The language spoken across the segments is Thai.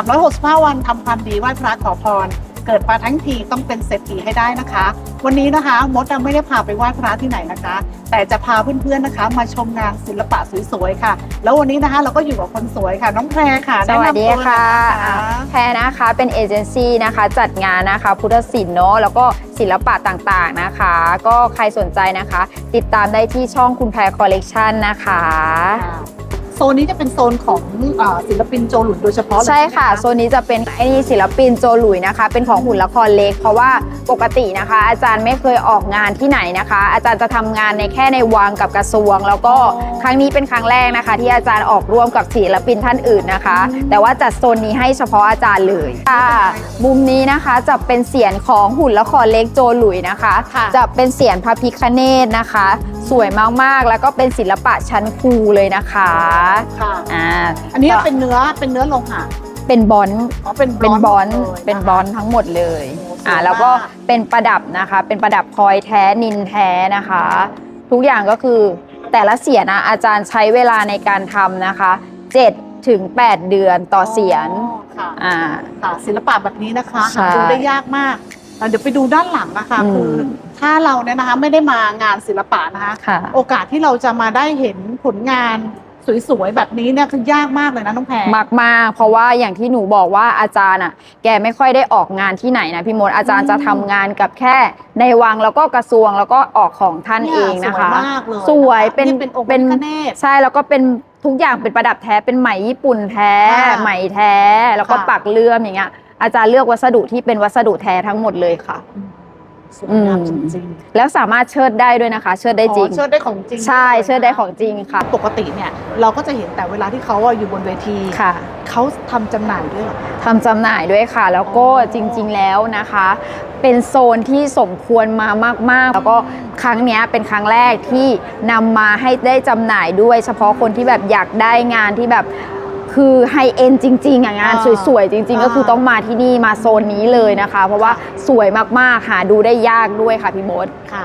365 วันทำความดีไหว้พระขอพร เกิดมาทั้งทีต้องเป็นเศรษฐีให้ได้นะคะ วันนี้นะคะ มดไม่ได้พาไปไหว้พระที่ไหนนะคะ แต่จะพาเพื่อนๆนะคะ มาชมงานศิลปะสวยๆค่ะ แล้ววันนี้นะคะเราก็อยู่กับคนสวยค่ะ น้องแพรค่ะสวัสดีแนะนำตัวเลยค่ะนะคะแพรนะคะเป็นเอเจนซี่นะคะ จัดงานนะคะ พุทธศิลป์เนาะแล้วก็ศิลปะต่างๆนะคะ ก็ใครสนใจนะคะ ติดตามได้ที่ช่องคุณแพรคอลเลกชันนะคะ โซนนี้จะเป็นโซนของเอ่อศิลปินโจหลุนโดยเฉพาะเลยใช่ค่ะ ไหมโซนนี้จะเป็นไอ้นี่ศิลปินโจหลุยนะคะ เป็นของหุ่นละครเล็ก เพราะว่าปกตินะคะ อาจารย์ไม่เคยออกงานที่ไหนนะคะ อาจารย์จะทำงานในแค่ในวังกับกระทรวง แล้วก็ครั้งนี้เป็นครั้งแรกนะคะ ที่อาจารย์ออกร่วมกับศิลปินท่านอื่นนะคะ แต่ว่าจัดโซนนี้ให้เฉพาะอาจารย์เลยค่ะมุมนี้นะคะจะเป็นเสียงของหุ่นละครเล็กโจหลุยนะคะ ค่ะ จะเป็นเสียงพระพิคเนตนะคะ สวยมากๆ แล้วก็เป็นศิลปะชั้นครูเลยนะคะค่ะอ่าอันนี้เป็นเนื้อเป็นเนื้อโลหะเป็นบอนอ๋อเป็นเป็นบอนหมดลยะเป็นบอนทั้งหมดเลยโอ้สวยอ่าแล้วก็มากเป็นประดับนะคะ เป็นประดับพลอยแท้นินแท้นะคะ ทุกอย่างก็คือแต่ละเสียนนะอาจารย์ใช้เวลาในการทำนะคะ7ถึง8เดือนต่อเสียนค่ะอ่าค่ะศิลปะแบบนี้นะคะใช่หาดูได้ยากมากอะ เดี๋ยวไปดูด้านหลังนะคะอืมคือถ้าเราเนี่ยนะคะไม่ได้มางานศิลปะนะคะค่ะโอกาสที่เราจะมาได้เห็นผลงานสวยๆแบบนี้เนี่ยคือยากมากเลยนะน้องแพรมากมากๆเพราะว่าอย่างที่หนูบอกว่าอาจารย์อะ แกไม่ค่อยได้ออกงานที่ไหนนะพี่มดอาจารย์จะทำงานกับแค่ในวังแล้วก็กระทรวงแล้วก็ออกของท่านเองนะคะ สวยมากเลยสวยเป็นนี่เป็นองค์พระพิฆเนศใช่แล้วก็เป็นทุกอย่างเป็นประดับแท้เป็นไหมญี่ปุ่นแท้ค่ะไหมแท้ แล้วก็ค่ะปักเลื่อมอย่างเงี้ย อาจารย์เลือกวัสดุที่เป็นวัสดุแท้ทั้งหมดเลยค่ะสวยงามอืจมริงแล้วสามารถเชิดได้ด้วยนะคะ เชิดๆได้จริงอ๋อเชิดได้ของจริง ใช่วยนะเชิดได้ของจริงค่ะ ปกติเนี่ยเราก็จะเห็นแต่เวลาที่เขาอะอยู่บนเวทีค่ะเขาทำจำหน่ายด้วยเหรอทำจำหน่ายด้วยค่ะ แล้วก็อ๋อจริง ๆแล้วนะคะ เป็นโซนที่สมควรมามาก ๆ แล้วก็ครั้งเนี้ยเป็นครั้งแรกที่นำมาให้ได้จำหน่ายด้วย เฉพาะคนที่แบบอยากได้งานที่แบบ คือไฮเอ็นจริงๆอะงานอ่าสวยๆ จริง ๆ ก็คืออ่าต้องมาที่นี่มาโซนนี้เลยนะคะ เพราะว่าสวยมากๆหาดูได้ยากด้วยค่ะพี่มดค่ะ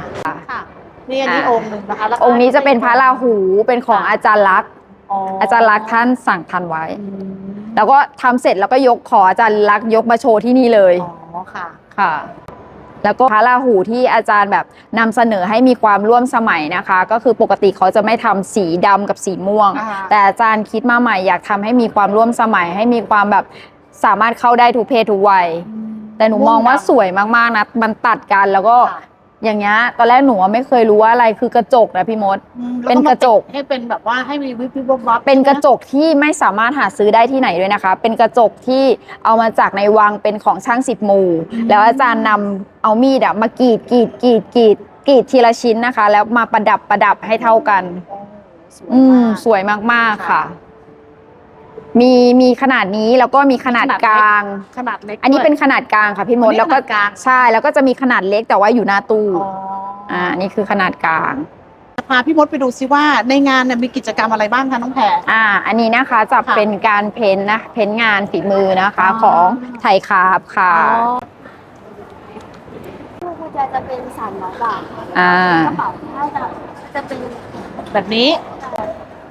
ค่ะนี่อันนี้อ่าองค์หนึ่งนะคะแล้วก็องค์นี้จะเป็นพระราหูเป็นของอาจารย์ลักษณ์อ๋ออาจารย์ลักษณ์ท่านสั่งทันไว้อืมแล้วก็ทำเสร็จแล้วก็ยกขออาจารย์ลักษณ์ยกมาโชว์ที่นี่เลยอ๋อค่ะค่ะ แล้วก็พระราหูที่อาจารย์แบบนำเสนอให้มีความร่วมสมัยนะคะ ก็คือปกติเขาจะไม่ทำสีดำกับสีม่วงอ่าแต่อาจารย์คิดมาใหม่อยากทำให้มีความร่วมสมัย ให้มีความแบบสามารถเข้าได้ทุกเพศทุกวัยแต่หนูมองว่าสวยมากๆนะมันตัดกันแล้วก็ค่ะ อย่างเงี้ยตอนแรกหนูอะไม่เคยรู้ว่าอะไรคือกระจกนะพี่มด อืมเป็นกระจกแล้วมาติดให้เป็นแบบว่าให้มีวิบวิบวับวับเป็นกระจกที่ไม่สามารถหาซื้อได้ที่ไหนด้วยนะคะ เป็นกระจกที่เอามาจากในวังเป็นของช่างสิบหมู่ แล้วอาจารย์นำเอามีดอะมากรีดกรีดกรีดกรีดกรีดทีละชิ้นนะคะ แล้วมาประดับประดับให้เท่ากัน โอ้สวยอืมมาก สวยมากๆค่ะ ค่ะ มีมีขนาดนี้แล้วก็มีขนาดขนาดเล็กกลาง ขนาดเล็กอันนี้ด้วยเป็นขนาดกลางค่ะพี่มอัดนนี้แล้วก็ขนาดกลางใช่แล้วก็จะมีขนาดเล็กแต่ว่าอยู่หน้าตู้อ๋อออ่านี่คือขนาดกลางพาพี่มดไปดูซิว่าในงานเนี่ยมีกิจกรรมอะไรบ้างคะน้องแพรอ่า อันนี้นะคะจะค่ะเป็นการเพ้นท์นะเพ้นท์งานฝีมือนะคะอ๋อของไทยคาบค่ะลูกกุญแจจะเป็นสามร้อยบาทค่ะอ่ากระเป๋าถ้าจะจะเป็นแบบนี้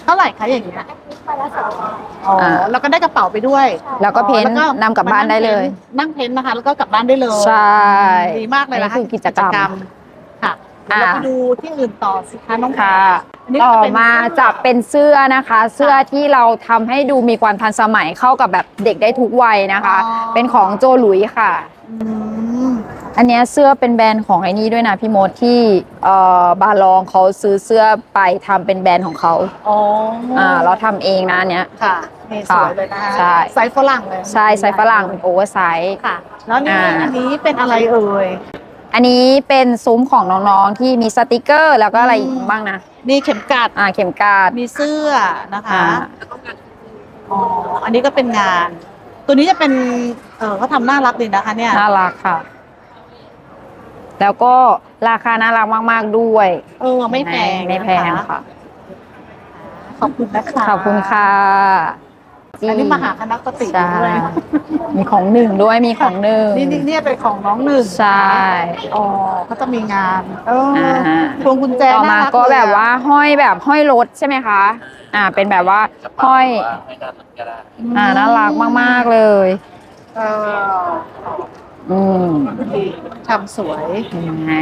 เท่าไหร่คะอย่างเงี้ย ไปละสองร้อยอ๋ออ่าแล้วก็ได้กระเป๋าไปด้วยแล้วก็เพ้นท์อ๋อแล้วนำกลับบ้านได้เลยนั่งเพ้นท์นะคะ แล้วก็กลับบ้านได้เลยใช่ดีมากเลยนะคะนี่คือกิจกรรมค่ะเดี๋ยวเราอ่า ไปดูที่อื่นต่อสิคะน้องแพรค่ะอันนี้ต่อจะเป็นมาเสื้อจะเป็นเสื้อนะคะ เสื้อที่เราทำให้ดูมีความทันสมัยเข้ากับแบบเด็กได้ทุกวัยนะคะอ๋อเป็นของโจหลุยค่ะ อืม อันเนี้ยเสื้อเป็นแบรนด์ของไอ้นี่ด้วยนะพี่มดที่เอ่อบาลองเขาซื้อเสื้อไปทำเป็นแบรนด์ของเขาอ๋ออ่าเราทำเองนะอันเนี้ย ค่ะนี่สวยเลยนะคะใช่ ไซส์ฝรั่งเลยใช่ไซส์ฝรั่งเป็นโอเวอร์ไซส์ ค่ะ แล้วนี่อ่า อันนี้เป็นอะไรเอ่ย อันนี้เป็นซุ้มของน้องๆที่มีสติกเกอร์ แล้วก็อะไรอีกบ้างนะ มีเข็มกัด อ่าเข็มกาด มีเสื้อนะคะอ่า อ๋ออันนี้ก็เป็นงาน ตัวนี้จะเป็น เออเขาทำน่ารักดีนะคะเนี่ย น่ารักค่ะ แล้วก็ราคาน่ารักมาก ๆ ด้วยเออไม่แพงไม่แพงนะคะค่ะ ขอบคุณนะคะขอบคุณค่ะอันนี้มหาคณะปฏิใช่ด้วยมีของหนึ่งด้วยมีของหนึ่ง นี่นี่เนี่ยเป็นของน้องหนึ่งใช่ อ๋อเขาจะมีงานเอออ่าพวงกุญแจต่อมาน่รัก็เลยะแบบว่าห้อยแบบห้อยรถใช่ไหมคะ อ่า เป็นแบบว่าห้อยอ่าน่ารักมาก ๆ เลย เออ อืมทำสวย เห็นไหม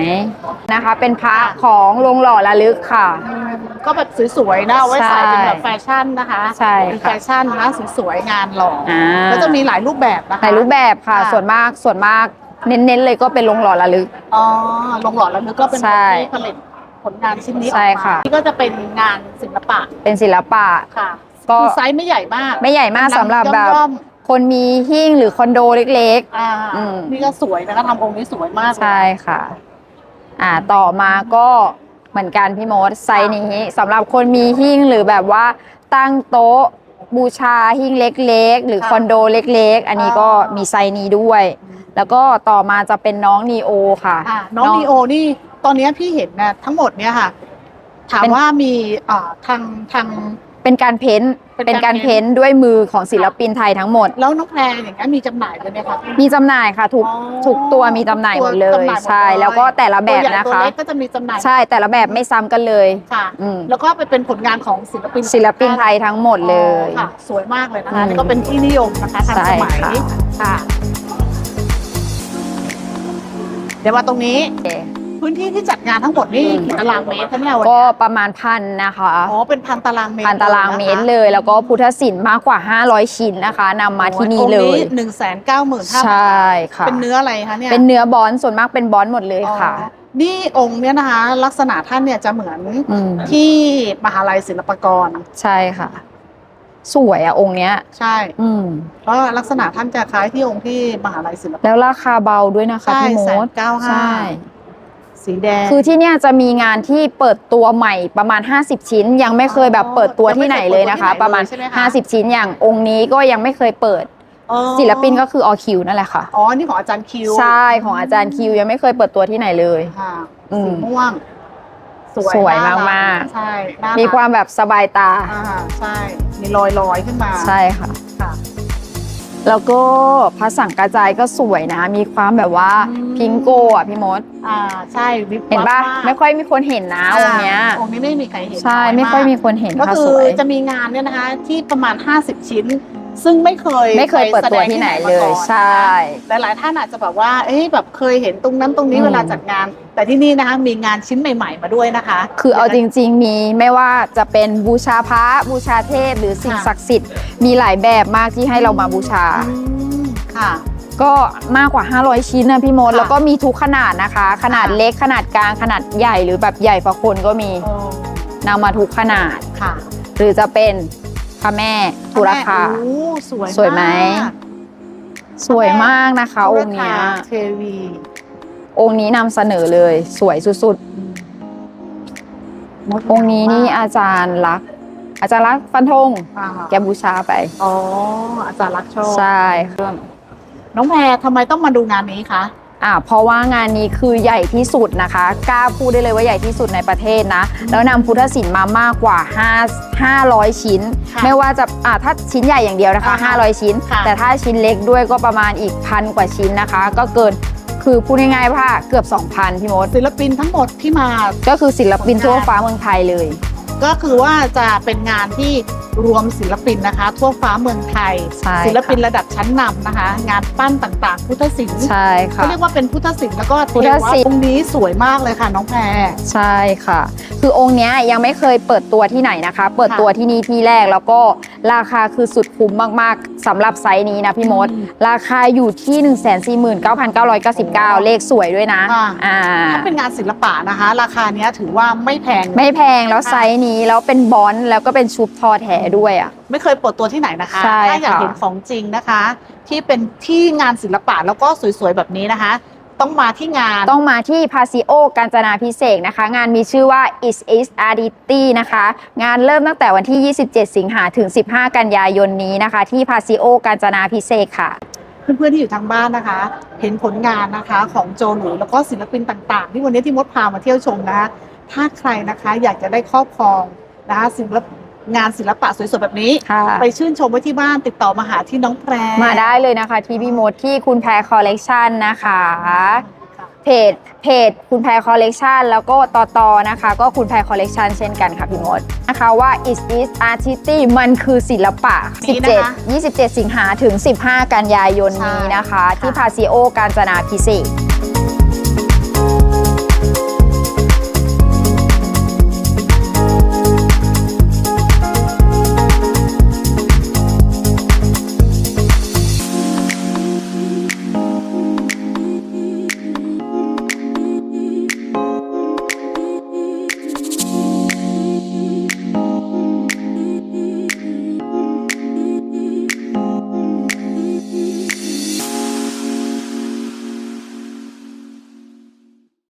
นะคะ เป็นพระของโรงหล่อระลึกค่ะ ก็แบบสวยๆนะเอาไว้ใส่เป็นแบบแฟชั่นนะคะใช่เป็นค่ะแฟชั่นนะสวยๆงานหล่อออ่าก็จะมีหลายรูปแบบนะคะ หลายรูปแบบค่ะ ค่ะ ส่วนมากส่วนมากเน้นๆเลยก็เป็นโรงหล่อระลึก อ๋อลงหล่อแล้วนึกก็เป็นคใช่นที่ผลิตผลงานชิ้นนี้ออกใช่มาค่ะนี่ก็จะเป็นงานศิลปะเป็นศิลปะ ค่ะก็ คือไซส์ไม่ใหญ่มากไม่ใหญ่มากสำหรับแบบ ย่อม คนมีหิ้งหรือคอนโดเล็กๆอ่าอืม นี่ก็สวยนะคะทำองค์นี้สวยมากๆใช่ค่ะ อ่าต่อมาก็เหมือนกันพี่มดไซส์นี้สำหรับคนมีหิ้งหรือแบบว่าตั้งโต๊ะบูชาหิ้งเล็ก ๆ หรือคอนโดเล็ก ๆ อันนี้ก็มีไซส์นี้ด้วย แล้วก็ต่อมาจะเป็นน้องนีโอค่ะ อ่าน้องนีโอนี่ตอนนี้พี่เห็นนะทั้งหมดเนี่ยค่ะ ถามเป็น ว่ามีอ่าทางทาง เป็นการเพ้นท์เป็นเป็นกาการรเพ้เพ้นนท์ท์ด้วยมือของศิลปินไทยทั้งหมด แล้วน้องแพรอย่างนี้ยมีจำหน่ายด้วยไหมคะ มีจำหน่ายค่ะทุกอ๋อทุกตัวมีจำหน่ายหมดเลตัวยจำหน่ายหมดใช่เลยแล้วก็แต่ละแบบตัวใหญ่นะตัวคะ เล็กก็จะมีจำหน่ายใช่แต่ละแบบไม่ซ้ำกันเลยค่ะ อืมแล้วก็ไปเป็นผลงานของศิลปินศิลปินไทยทั้งหมดเลยอ๋อค่ะ สวยมากเลยนะคะอืมนี่ก็เป็นที่นิยมนะคะทันใช่สมัยค่ะ ค่ะ เดี๋ยวมาตรงนี้ โอเค พื้นที่ที่จัดงานทั้งหมดนี่อืมกี่ตารางเมตรคะเนี่ยวันก็นี้ประมาณพันนะคะอ๋อเป็นพันตารางเมตรพันตารางเมตรเลย แล้วก็พุทธศิลป์มากกว่า 500 ชิ้นนะคะนำมาที่นี่เลยหนึ่งแสนเก้าหมื่นห้าใช่ค่ะ เป็นเนื้ออะไรคะเนี่ยเป็นเนื้อบอนส่วนมากเป็นบอนหมดเลยค่ะอ๋อนี่องค์เนี่ยนะคะ ลักษณะท่านเนี่ยจะเหมือนอืมที่มหาลัยศิลปากร ใช่ค่ะ สวยอะองค์เนี้ย ใช่ อืม เพราะลักษณะท่านจะคล้ายที่องค์ที่มหาลัยศิลปากร แล้วราคาเบาด้วยนะคะใช่พี่มแสนดเก้าห้าใช่ สีแดง คือที่เนี่ยจะมีงานที่เปิดตัวใหม่ประมาณ 50 ชิ้น ยังไม่เคยแบบเปิดตัวที่ไหนเลยนะคะยังไม่เคยเปิดตัวที่ไหนเลยประมาณใช่ไหมคะ50 ชิ้นอย่างองค์นี้ก็ยังไม่เคยเปิดอ๋อศิลปินก็คือออคิวนั่นแหละค่ะ อ๋อ นี่ของอาจารย์คิว ใช่ ของอาจารย์คิวยังไม่เคยเปิดตัวที่ไหนเลยค่ะอืมสีม่วง สวยน่รัมากๆใช่น่รักมีความแบบสบายตา อ่า ใช่ มีรอยลอยๆขึ้นมา ใช่ค่ะค่ะ แล้วก็พระสังกระจายก็สวยนะ มีความแบบว่าอืมพิงโกอะพี่มด อ่าใช่วิบเห็นปะวับากไม่ค่อยมีคนเห็นนะองค์เนี้ยาองค์นี้ไม่มีใครเห็นใช่น้ไม่ค่อยากมีคนเห็นก็ค่ะคืสอวย จะมีงานเนี่ยนะคะที่ประมาณ 50 ชิ้น ซึ่งไม่เคยไม่เคยเปิดตัวที่ไหนเลยมาก่อนใช่ หลายๆท่านอาจจะแบบว่าเอ๊ะแบบเคยเห็นตรงนั้นตรงนี้อืมเวลาจัดงาน แต่ที่นี่นะคะมีงานชิ้นใหม่ ๆ มาด้วยนะคะ คือเอาจริง ๆ มีไม่ว่าจะเป็นบูชาพระบูชาเทพ หรือสิ่งค่ะศักดิ์สิทธิ์มีหลายแบบมากที่ให้เรามาบูชาอืมค่ะก็มากกว่า 500 ชิ้นนะพี่มดค่ะแล้วก็มีทุกขนาดนะคะ ขนาดค่ะเล็กขนาดกลางขนาดใหญ่หรือแบบใหญ่กว่าคนก็มีโอ้นำมาทุกขนาดค่ะ หรือจะเป็นพระแม่ ทุรคาโอ้สวยสวยไหมากสวยมากนะคะ องค์เนี้ยเทวีองค์นี้นำเสนอเลย สวยสุดๆ องค์นี้นี่อาจารย์รัก อาจารย์รักฟันธงอ่าแกบูชาไป อ๋อ อาจารย์รักโชคใช่ค่ะน้องแพรทำไมต้องมาดูงานนี้คะ อ่าเพราะว่างานนี้คือใหญ่ที่สุดนะคะ กล้าพูดได้เลยว่าใหญ่ที่สุดในประเทศนะ แล้วนำพุทธศิลป์มามากกว่า5 500 ชิ้น ค่ะไม่ว่าจะอ่าถ้าชิ้นใหญ่อย่างเดียวนะคะ อ่าฮะ500 ชิ้น ค่ะ แต่ถ้าชิ้นเล็กด้วยก็ประมาณอีกพันกว่าชิ้นนะคะ ก็เกินคือพูดง่ายๆว่าเกือบ 2,000พี่มดศิลปินทั้งหมดที่มาก็คือศิลปินทั่วฟ้าเมืองไทยเลย ก็คือว่าจะเป็นงานที่ รวมศิลปินนะคะ ทั่วฟ้าเมืองไทย ใช่ค่ะศิลปินระดับชั้นนำนะคะ งานปั้นต่างๆ พุทธศิลป์ใช่ค่ะเขาเรียกว่าเป็นพุทธศิลป์แล้วก็เทพุทธวะศิลป์ องค์นี้สวยมากเลยค่ะ น้องแพร ใช่ค่ะ คือองค์เนี้ยยังไม่เคยเปิดตัวที่ไหนนะคะ เปิดตัวที่นี่ที่แรกแล้วก็ราคาคือสุดคุ้มมากๆสำหรับไซส์นี้นะพี่มดอืมราคาอยู่ที่ 149,999 เลขสวยด้วยนะค่ะ อ่า ถ้าเป็นงานศิลปะนะคะ ราคาเนี้ยถือว่าไม่แพง ไม่แพงแล้วไซส์นี้แล้วเป็นบอนด์แล้วก็เป็นชุบทอแท้ด้วยอะ ไม่เคยเปิดตัวที่ไหนนะคะ ใช่ถ้าอยากค่ะ เห็นของจริงนะคะ ที่เป็นที่งานศิลปะแล้วก็สวยๆแบบนี้นะคะ ต้องมาที่งาน ต้องมาที่พาซิโอกาญจนาพิเศษกนะคะ งานมีชื่อว่า is is adity นะคะ งานเริ่มตั้งแต่วันที่ 27 สิงหาถึง 15 กันยายนนี้นะคะ ที่พาซิโอกาญจนาพิเศษกค่ะ เพื่อนๆที่อยู่ทางบ้านนะคะ เห็นผลงานนะคะของโจหลุยแล้วก็ศิลปินต่างๆ ที่วันนี้ที่มดพามาเที่ยวชมนะคะถ้าใครนะคะอยากจะได้ครอบครองนะคะศิลป งานศิลปะสวยๆแบบนี้ ค่ะ ไปชื่นชมไว้ที่บ้านติดต่อมาหาที่น้องแพรมาได้เลยนะคะที่พี่มดที่คุณแพรคอลเลกชันนะคะ ค่ะเพจเพจคุณแพรคอลเลกชันแล้วก็ต่อต่อนะคะ ก็คุณแพรคอลเลกชันเช่นกันค่ะพี่มดนะคะว่า is this artisty มันคือศิลปะนี่นะคะ17 27 สิงหาถึง 15 กันยายนนี้นะคะใช่ค่ะที่พาซิโอการจนาพิเศษก